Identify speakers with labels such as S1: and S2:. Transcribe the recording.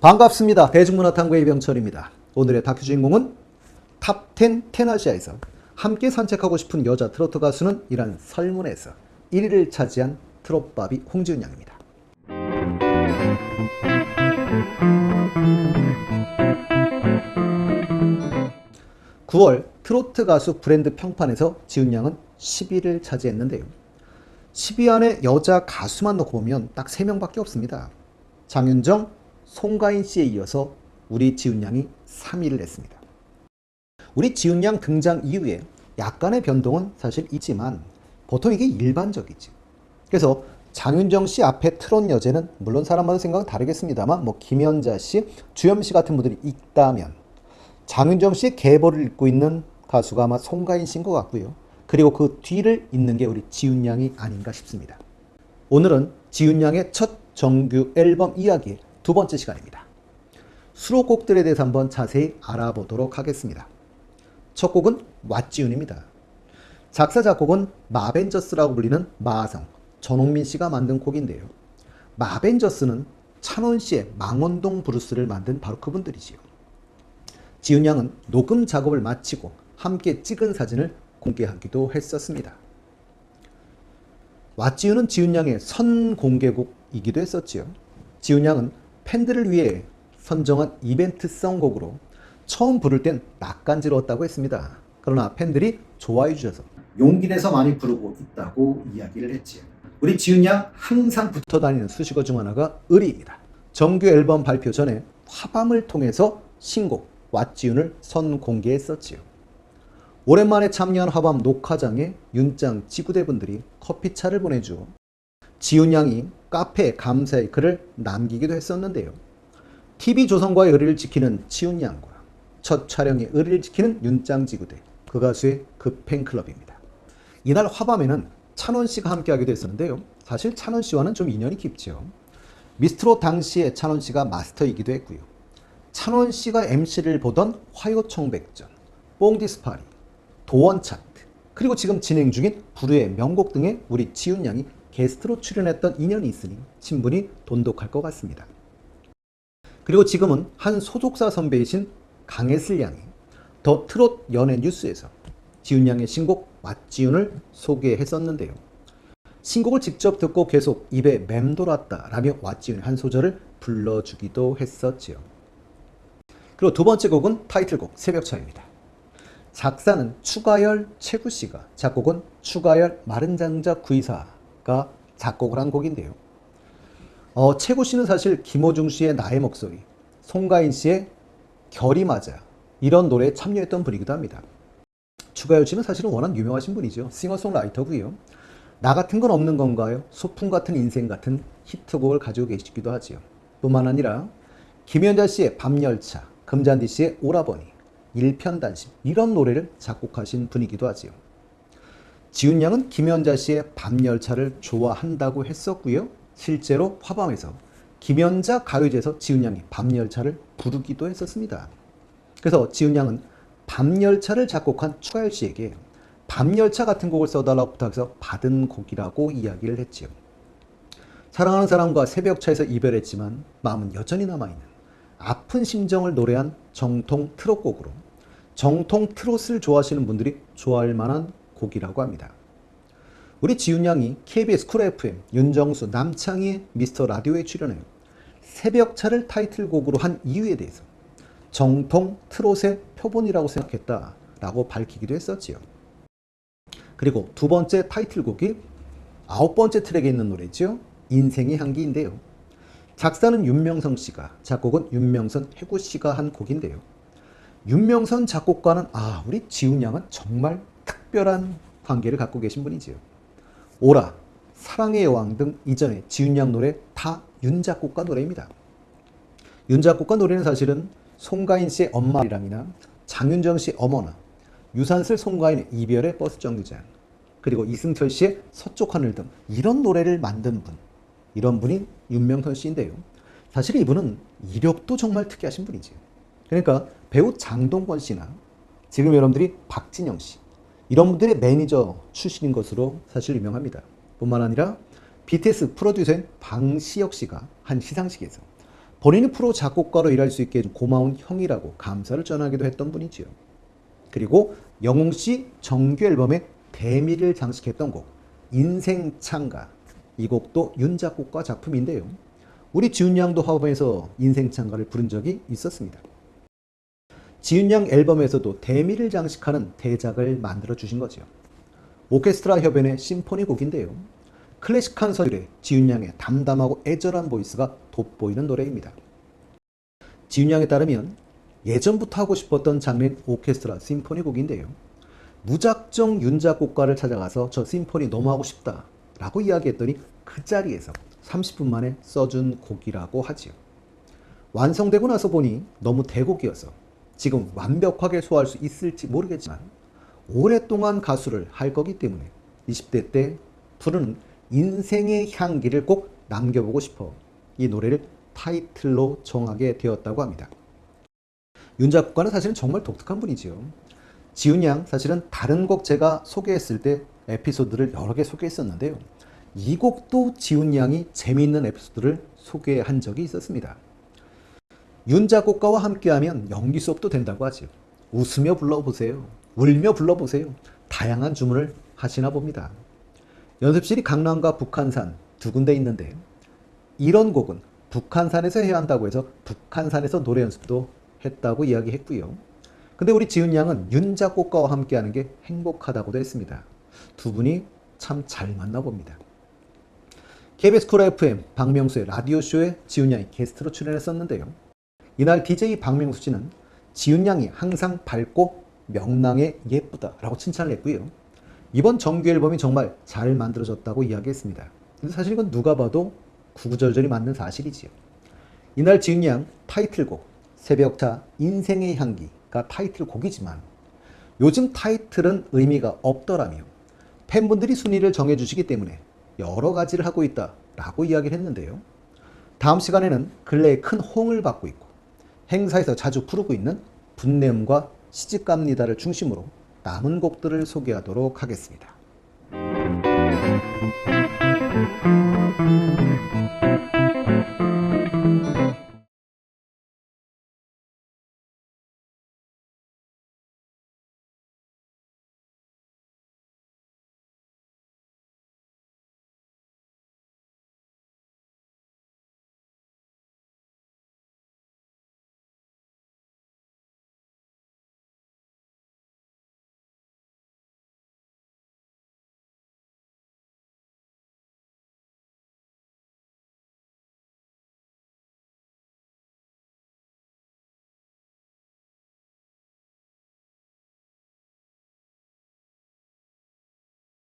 S1: 반갑습니다. 대중문화탐구의 이병철입니다. 오늘의 다큐 주인공은 탑10 테나시아에서 함께 산책하고 싶은 여자 트로트 가수는 이란 설문에서 1위를 차지한 트롯바비 홍지은 양입니다. (9월) 트로트 가수 브랜드 평판에서 지은 양은 10위를 차지했는데요. 10위 안에 여자 가수만 놓고 보면 딱 3명밖에 없습니다. 장윤정, 송가인 씨에 이어서 우리 지훈 양이 3위를 했습니다. 우리 지훈 양 등장 이후에 약간의 변동은 사실 있지만 보통 이게 일반적이지. 그래서 장윤정 씨 앞에 트롯 여제는 물론 사람마다 생각은 다르겠습니다만 뭐 김연자 씨, 주현 씨 같은 분들이 있다면 장윤정 씨의 계보를 잇고 있는 가수가 아마 송가인 씨인 것 같고요. 그리고 그 뒤를 잇는 게 우리 지훈 양이 아닌가 싶습니다. 오늘은 지훈 양의 첫 정규 앨범 이야기 두 번째 시간입니다. 수록곡들에 대해서 한번 자세히 알아보도록 하겠습니다. 첫 곡은 왓지훈입니다. 작사 작곡은 마벤저스라고 불리는 마성 전홍민 씨가 만든 곡인데요. 마벤저스는 찬원 씨의 망원동 브루스를 만든 바로 그분들이지요. 지훈 양은 녹음 작업을 마치고 함께 찍은 사진을 공개하기도 했었습니다. 왓지훈은 지훈 양의 선공개곡이기도 했었지요. 지훈 양은 팬들을 위해 선정한 이벤트성 곡으로 처음 부를 땐 낯간지러웠다고 했습니다. 그러나 팬들이 좋아해 주셔서 용기 내서 많이 부르고 있다고 이야기를 했지요. 우리 지훈 양 항상 붙어 다니는 수식어 중 하나가 의리입니다. 정규 앨범 발표 전에 화밤을 통해서 신곡 왓지훈을 선공개했었지요. 오랜만에 참여한 화밤 녹화장에 윤짱 지구대분들이 커피차를 보내주어 지훈 양이 카페에 감사의 글을 남기기도 했었는데요. TV조선과의 의리를 지키는 지훈 양과 첫 촬영의 의리를 지키는 윤짱 지구대 그 가수의 그 팬클럽입니다. 이날 화밤에는 찬원 씨가 함께하기도 했었는데요. 사실 찬원 씨와는 좀 인연이 깊죠. 미스트로 당시에 찬원 씨가 마스터이기도 했고요. 찬원 씨가 MC를 보던 화요청백전, 뽕디스파리, 도원 차트, 그리고 지금 진행 중인 불후의 명곡 등에 우리 지훈 양이 게스트로 출연했던 인연이 있으니 친분이 돈독할 것 같습니다. 그리고 지금은 한 소속사 선배이신 강혜슬 양이 더 트롯 연예 뉴스에서 지훈 양의 신곡 맛지훈을 소개했었는데요. 신곡을 직접 듣고 계속 입에 맴돌았다 라며 왓지훈의 한 소절을 불러주기도 했었지요. 그리고 두 번째 곡은 타이틀곡 새벽차입니다. 작사는 추가열 최구 씨가, 작곡은 추가열 마른장자 구이사 가 작곡을 한 곡인데요. 어, 최구 씨는 사실 김호중 씨의 나의 목소리, 송가인 씨의 결이 맞아 이런 노래에 참여했던 분이기도 합니다. 추가열 씨는 사실은 워낙 유명하신 분이죠. 싱어송라이터고요. 나 같은 건 없는 건가요? 소풍 같은 인생 같은 히트곡을 가지고 계시기도 하지요. 뿐만 아니라 김연자 씨의 밤열차, 금잔디 씨의 오라버니, 일편단심 이런 노래를 작곡하신 분이기도 하지요. 지훈 양은 김연자 씨의 밤열차를 좋아한다고 했었고요. 실제로 화밤에서 김연자 가요제에서 지훈 양이 밤열차를 부르기도 했었습니다. 그래서 지훈 양은 밤열차를 작곡한 추가열 씨에게 밤열차 같은 곡을 써달라고 부탁해서 받은 곡이라고 이야기를 했지요. 사랑하는 사람과 새벽차에서 이별했지만 마음은 여전히 남아있는 아픈 심정을 노래한 정통 트롯곡으로 정통 트롯을 좋아하시는 분들이 좋아할 만한 곡이라고 합니다. 우리 지훈 양이 KBS 쿨 FM, 윤정수, 남창희의 미스터 라디오에 출연해 새벽차를 타이틀곡으로 한 이유에 대해서 정통 트롯의 표본이라고 생각했다 라고 밝히기도 했었지요. 그리고 두 번째 타이틀곡이 아홉 번째 트랙에 있는 노래죠. 인생의 향기인데요. 작사는 윤명성 씨가, 작곡은 윤명선 해구 씨가 한 곡인데요. 윤명선 작곡가는 아, 우리 지훈 양은 정말 특별한 관계를 갖고 계신 분이지요. 오라, 사랑의 여왕 등 이전에 지훈 양 노래 다 윤 작곡가 노래입니다. 윤 작곡가 노래는 사실은 송가인 씨의 엄마리랑이나 장윤정 씨 어머나, 유산슬 송가인의 이별의 버스 정류장, 그리고 이승철 씨의 서쪽 하늘 등 이런 노래를 만든 분, 이런 분이 윤명선 씨인데요. 사실 이분은 이력도 정말 특이하신 분이지요. 그러니까 배우 장동건 씨나 지금 여러분들이 박진영 씨 이런 분들의 매니저 출신인 것으로 사실 유명합니다. 뿐만 아니라 BTS 프로듀서인 방시혁 씨가 한 시상식에서 본인이 프로 작곡가로 일할 수 있게 고마운 형이라고 감사를 전하기도 했던 분이지요. 그리고 영웅 씨 정규 앨범에 대미를 장식했던 곡 인생 창가 이 곡도 윤 작곡가 작품인데요. 우리 지훈 양도 화음에서 인생 창가를 부른 적이 있었습니다. 지훈 양 앨범에서도 대미를 장식하는 대작을 만들어 주신 거죠. 오케스트라 협연의 심포니 곡인데요. 클래식한 서율에 지훈 양의 담담하고 애절한 보이스가 돋보이는 노래입니다. 지훈 양에 따르면 예전부터 하고 싶었던 장르인 오케스트라 심포니 곡인데요. 무작정 윤 작곡가를 찾아가서 저 심포니 너무 하고 싶다 라고 이야기했더니 그 자리에서 30분 만에 써준 곡이라고 하지요. 완성되고 나서 보니 너무 대곡이어서 지금 완벽하게 소화할 수 있을지 모르겠지만 오랫동안 가수를 할 거기 때문에 20대 때 부르는 인생의 향기를 꼭 남겨보고 싶어 이 노래를 타이틀로 정하게 되었다고 합니다. 윤 작곡가는 사실은 정말 독특한 분이지요. 지훈 양 사실은 다른 곡 제가 소개했을 때 에피소드를 여러 개 소개했었는데요. 이 곡도 지훈 양이 재미있는 에피소드를 소개한 적이 있었습니다. 윤 작곡가와 함께하면 연기 수업도 된다고 하지요. 웃으며 불러보세요. 울며 불러보세요. 다양한 주문을 하시나 봅니다. 연습실이 강남과 북한산 두 군데 있는데 이런 곡은 북한산에서 해야 한다고 해서 북한산에서 노래 연습도 했다고 이야기했고요. 근데 우리 지훈 양은 윤 작곡가와 함께하는 게 행복하다고도 했습니다. 두 분이 참잘 맞나 봅니다. KBS 쿨 FM 박명수의 라디오쇼에 지훈 양이 게스트로 출연했었는데요. 이날 DJ 박명수 씨는 지훈 양이 항상 밝고 명랑해 예쁘다라고 칭찬을 했고요. 이번 정규 앨범이 정말 잘 만들어졌다고 이야기했습니다. 근데 사실 이건 누가 봐도 구구절절이 맞는 사실이지요. 이날 지훈 양 타이틀곡 새벽차 인생의 향기가 타이틀곡이지만 요즘 타이틀은 의미가 없더라며 팬분들이 순위를 정해주시기 때문에 여러 가지를 하고 있다라고 이야기를 했는데요. 다음 시간에는 근래에 큰 호응을 받고 있고 행사에서 자주 부르고 있는 분냄과 시집갑니다를 중심으로 남은 곡들을 소개하도록 하겠습니다.